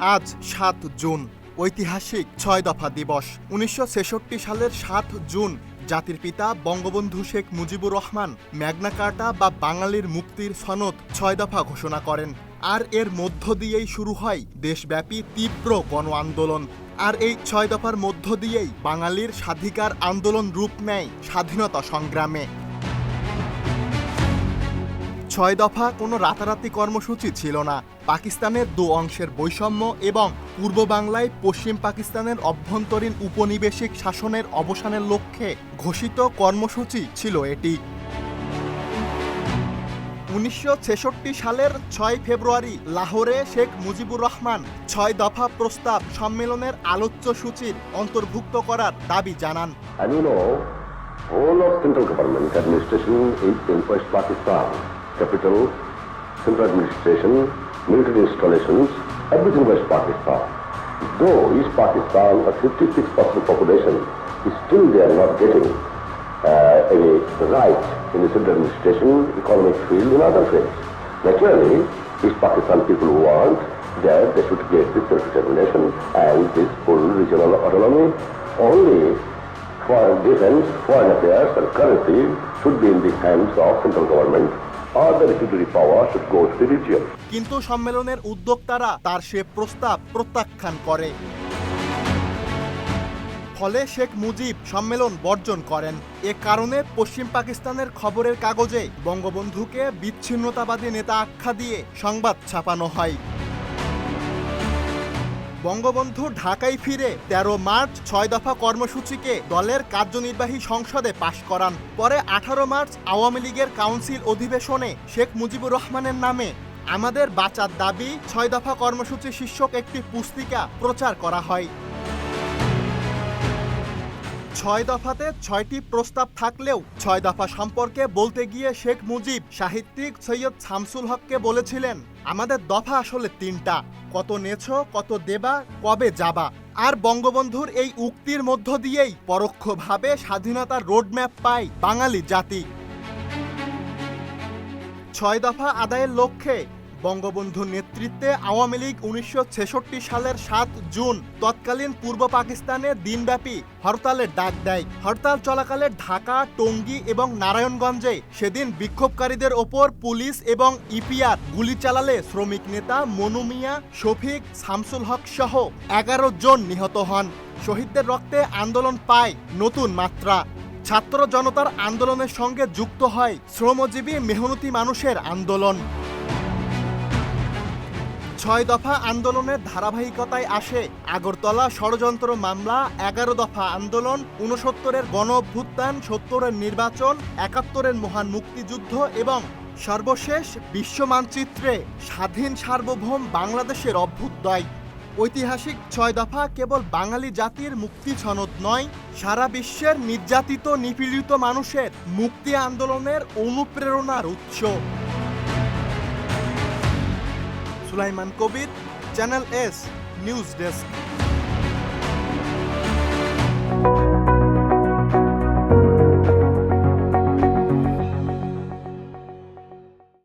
আজ সাত জুন, ঐতিহাসিক ছয় দফা দিবস। উনিশশো ছেষট্টি সালের সাত জুন, জাতির পিতা বঙ্গবন্ধু শেখ মুজিবুর রহমান, ম্যাগনা কার্টা বা বাঙালির মুক্তির সনদ ছয় দফা ঘোষণা করেন। আর এর মধ্য দিয়েই শুরু হয় দেশব্যাপী তীব্র গণ আন্দোলন। আর এই ছয় দফার মধ্য দিয়েই বাঙালির স্বাধিকার আন্দোলন রূপ নেয় স্বাধীনতা সংগ্রামে। ছয় দফা কোনো রাতারাতি কর্মসূচি ছিল না। পাকিস্তানের দু অংশের বৈষম্য এবং পূর্ব বাংলায় পশ্চিম পাকিস্তানের অভ্যন্তরীণ উপনিবেশিক শাসনের অবসানের লক্ষ্যে ঘোষিত কর্মসূচি ছিল এটি। উনিশশো ছেষট্টি সালের ছয় ফেব্রুয়ারি লাহোরে শেখ মুজিবুর রহমান ছয় দফা প্রস্তাব সম্মেলনের আলোচ্য সূচির অন্তর্ভুক্ত করার দাবি জানান। Of central government administration is in West Pakistan. Capital, central administration, military installations, everything West Pakistan. Though East Pakistan, a 56% population, is still they are not getting uh, any right in the central administration, economic field, and other fields. Naturally, East Pakistan people want that they should get this self-determination and this full regional autonomy only foreign defense, foreign affairs and currency should be in the hands of central government কিন্তু সম্মেলনের উদ্যোক্তারা তার সে প্রস্তাব প্রত্যাখ্যান করে। ফলে শেখ মুজিব সম্মেলন বর্জন করেন। এ কারণে পশ্চিম পাকিস্তানের খবরের কাগজে বঙ্গবন্ধুকে বিচ্ছিন্নতাবাদী নেতা আখ্যা দিয়ে সংবাদ ছাপানো হয়। বঙ্গবন্ধু ঢাকায় ফিরে তেরো মার্চ ছয় দফা কর্মসূচিকে দলের কার্যনির্বাহী সংসদে পাশ করান। পরে আঠারো মার্চ আওয়ামী লীগের কাউন্সিল অধিবেশনে শেখ মুজিবুর রহমানের নামে আমাদের বাঁচার দাবি ছয় দফা কর্মসূচি শীর্ষক একটি পুস্তিকা প্রচার করা হয়। ছয় দফাতে ছয়টি প্রস্তাব থাকলেও ছয় দফা সম্পর্কে বলতে গিয়ে শেখ মুজিব, সাহিত্যিক সৈয়দ শামসুল হককে বলেছিলেন, আমাদের দফা আসলে তিনটা, কত নেছো, কত দেবা, কবে যাবা। আর বঙ্গবন্ধুর এই উক্তির মধ্য দিয়েই পরোক্ষভাবে স্বাধীনতার রোডম্যাপ পায় বাঙালি জাতি। ছয় দফা আদায়ের লক্ষ্যে বঙ্গবন্ধুর নেতৃত্বে আওয়ামী লীগ উনিশশো ছেষট্টি সালের সাত জুন তৎকালীন পূর্ব পাকিস্তানে দিনব্যাপী হরতালের ডাক দেয়। হরতাল চলাকালে ঢাকা, টঙ্গী এবং নারায়ণগঞ্জে সেদিন বিক্ষোভকারীদের ওপর পুলিশ এবং ইপিআর গুলি চালালে শ্রমিক নেতা মনু মিয়া, শফিক, শামসুল হক সহ এগারো জন নিহত হন। শহীদদের রক্তে আন্দোলন পায় নতুন মাত্রা। ছাত্র জনতার আন্দোলনের সঙ্গে যুক্ত হয় শ্রমজীবী মেহনতি মানুষের আন্দোলন। ছয় দফা আন্দোলনের ধারাবাহিকতায় আসে আগরতলা ষড়যন্ত্র মামলা, এগারো দফা আন্দোলন উনসত্তরের গণ অভ্যুত্থান, সত্তরের নির্বাচন, একাত্তরের মহান মুক্তিযুদ্ধ এবং সর্বশেষ বিশ্ব মানচিত্রে স্বাধীন সার্বভৌম বাংলাদেশের অভ্যুদয়। ঐতিহাসিক ছয় দফা কেবল বাঙালি জাতির মুক্তি সনদ নয়, সারা বিশ্বের নির্যাতিত নিপীড়িত মানুষের মুক্তি আন্দোলনের অনুপ্রেরণার উৎস। Sulaiman Kabir channel S news desk